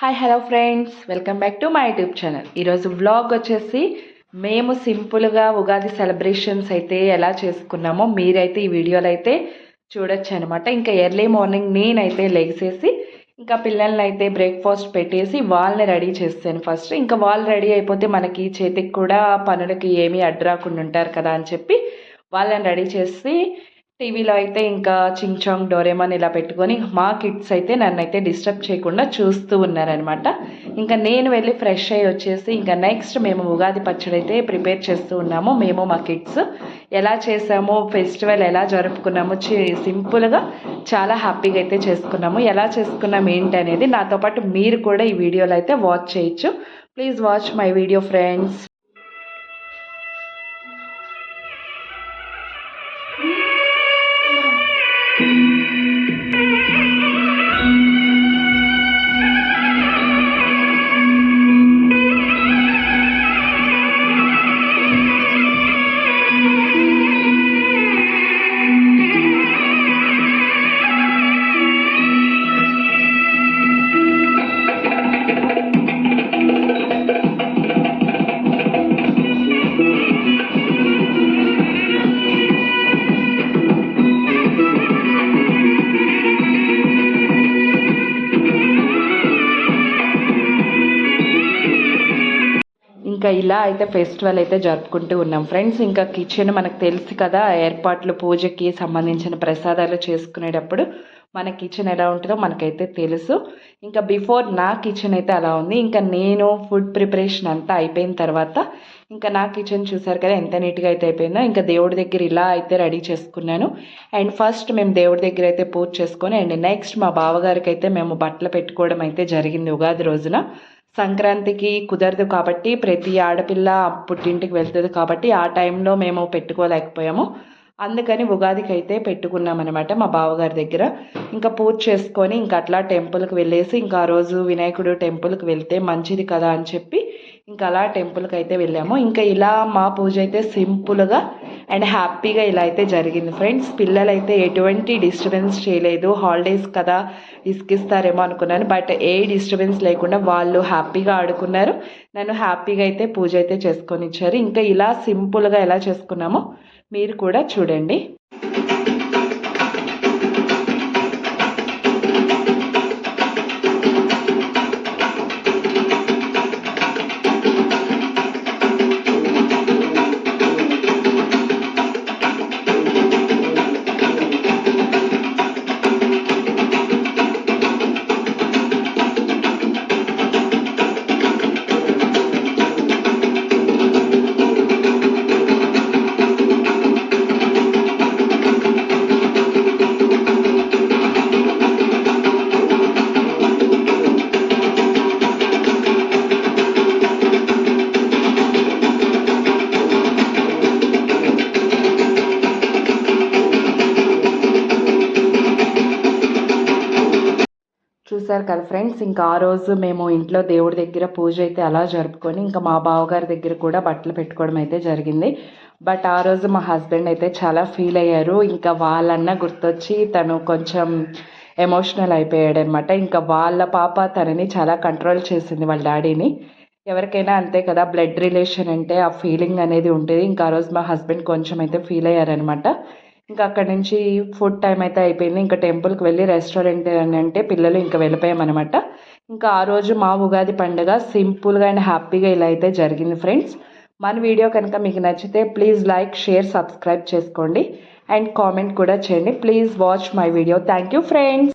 Hi hello friends welcome back to my YouTube channel ఈరోజు vlog వచ్చేసి మేము సింపుల్గా ఉగాది సెలబ్రేషన్స్ అయితే ఎలా చేసుకున్నామో మీరైతే ఈ వీడియోలు అయితే చూడొచ్చు అనమాట ఇంకా ఎర్లీ మార్నింగ్ నేనైతే లెగ్సేసి ఇంకా పిల్లల్ని అయితే బ్రేక్ఫాస్ట్ పెట్టేసి వాళ్ళని రెడీ చేస్తాను ఫస్ట్ ఇంకా వాళ్ళు రెడీ అయిపోతే మనకి చేతికి కూడా పనులకి ఏమీ అడ్డు రాకుండా ఉంటారు కదా అని చెప్పి వాళ్ళని రెడీ చేసి టీవీలో అయితే ఇంకా చింగ్ చాంగ్ డోరేమాన్ ఇలా పెట్టుకొని మా కిడ్స్ అయితే నన్ను అయితే డిస్టర్బ్ చేయకుండా చూస్తూ ఉన్నారనమాట ఇంకా నేను వెళ్ళి ఫ్రెష్ అయ్యి వచ్చేసి ఇంకా నెక్స్ట్ మేము ఉగాది పచ్చడి అయితే ప్రిపేర్ చేస్తూ ఉన్నాము మేము మా కిడ్స్. ఎలా చేసాము ఫెస్టివల్ ఎలా జరుపుకున్నాము సింపుల్గా చాలా హ్యాపీగా అయితే చేసుకున్నాము. ఎలా చేసుకున్నాం ఏంటి అనేది నాతో పాటు మీరు కూడా ఈ వీడియోలో అయితే వాచ్ చేయొచ్చు. Please watch my video friends. Música ఇంకా ఇలా అయితే ఫెస్టివల్ అయితే జరుపుకుంటూ ఉన్నాం. ఫ్రెండ్స్ ఇంకా కిచెన్ మనకు తెలుసు కదా ఏర్పాట్లు పూజకి సంబంధించిన ప్రసాదాలు చేసుకునేటప్పుడు మన కిచెన్ ఎలా ఉంటుందో మనకైతే తెలుసు. ఇంకా బిఫోర్ నా కిచెన్ అయితే అలా ఉంది. ఇంకా నేను ఫుడ్ ప్రిపరేషన్ అంతా అయిపోయిన తర్వాత ఇంకా నా కిచెన్ చూసారు కదా ఎంత నీట్గా అయితే అయిపోయిందో ఇంకా దేవుడి దగ్గర ఇలా అయితే రెడీ చేసుకున్నాను. అండ్ ఫస్ట్ మేము దేవుడి దగ్గర అయితే పూజ చేసుకొని అండ్ నెక్స్ట్ మా బావగారికి అయితే మేము బట్టలు పెట్టుకోవడం అయితే జరిగింది ఉగాది రోజున. సంక్రాంతికి కుదరదు కాబట్టి ప్రతి ఆడపిల్ల పుట్టింటికి వెళ్తుంది కాబట్టి ఆ టైంలో మేము పెట్టుకోలేకపోయాము. అందుకని ఉగాదికి అయితే పెట్టుకున్నాం అనమాట మా బావగారి దగ్గర. ఇంకా పూజ చేసుకొని ఇంకా అట్లా టెంపుల్కి వెళ్ళేసి ఇంకా ఆ రోజు వినాయకుడు టెంపుల్కి వెళ్తే మంచిది కదా అని చెప్పి ఇంకా అలా టెంపుల్కి అయితే వెళ్ళాము. ఇంకా ఇలా మా పూజ అయితే సింపుల్గా అండ్ హ్యాపీగా ఇలా అయితే జరిగింది. ఫ్రెండ్స్ పిల్లలు అయితే ఎటువంటి డిస్టర్బెన్స్ చేయలేదు. హాలిడేస్ కదా ఇసుకిస్తారేమో అనుకున్నాను. బట్ ఏ డిస్టర్బెన్స్ లేకుండా వాళ్ళు హ్యాపీగా ఆడుకున్నారు. నన్ను హ్యాపీగా అయితే పూజ అయితే చేసుకొని ఇచ్చారు ఇంకా ఇలా సింపుల్గా ఎలా చేసుకున్నామో మీరు కూడా చూడండి. చూసారు కదా ఫ్రెండ్స్. ఇంకా ఆ రోజు మేము ఇంట్లో దేవుడి దగ్గర పూజ అయితే అలా జరుపుకొని ఇంకా మా బావగారి దగ్గర కూడా బట్టలు పెట్టుకోవడం అయితే జరిగింది. బట్ ఆ రోజు మా హస్బెండ్ అయితే చాలా ఫీల్ అయ్యారు. ఇంకా వాళ్ళన్న గుర్తొచ్చి తను కొంచెం ఎమోషనల్ అయిపోయాడు అనమాట ఇంకా వాళ్ళ పాప తనని చాలా కంట్రోల్ చేసింది వాళ్ళ డాడీని. ఎవరికైనా అంతే కదా బ్లడ్ రిలేషన్ అంటే ఆ ఫీలింగ్ అనేది ఉంటుంది. ఇంకా ఆ రోజు మా హస్బెండ్ కొంచెం అయితే ఫీల్ అయ్యారనమాట. ఇంకా అక్కడి నుంచి ఫుడ్ టైం అయితే అయిపోయింది. ఇంకా టెంపుల్కి వెళ్ళి రెస్టారెంట్ అని అంటే పిల్లలు ఇంకా వెళ్ళిపోయామన్నమాట. ఇంకా ఆ రోజు మా ఉగాది పండుగ సింపుల్గా అండ్ హ్యాపీగా ఇలా అయితే జరిగింది ఫ్రెండ్స్. మన వీడియో కనుక మీకు నచ్చితే ప్లీజ్ లైక్ షేర్ సబ్స్క్రైబ్ చేసుకోండి. అండ్ కామెంట్ కూడా చేయండి. Please watch my video. Thank you friends.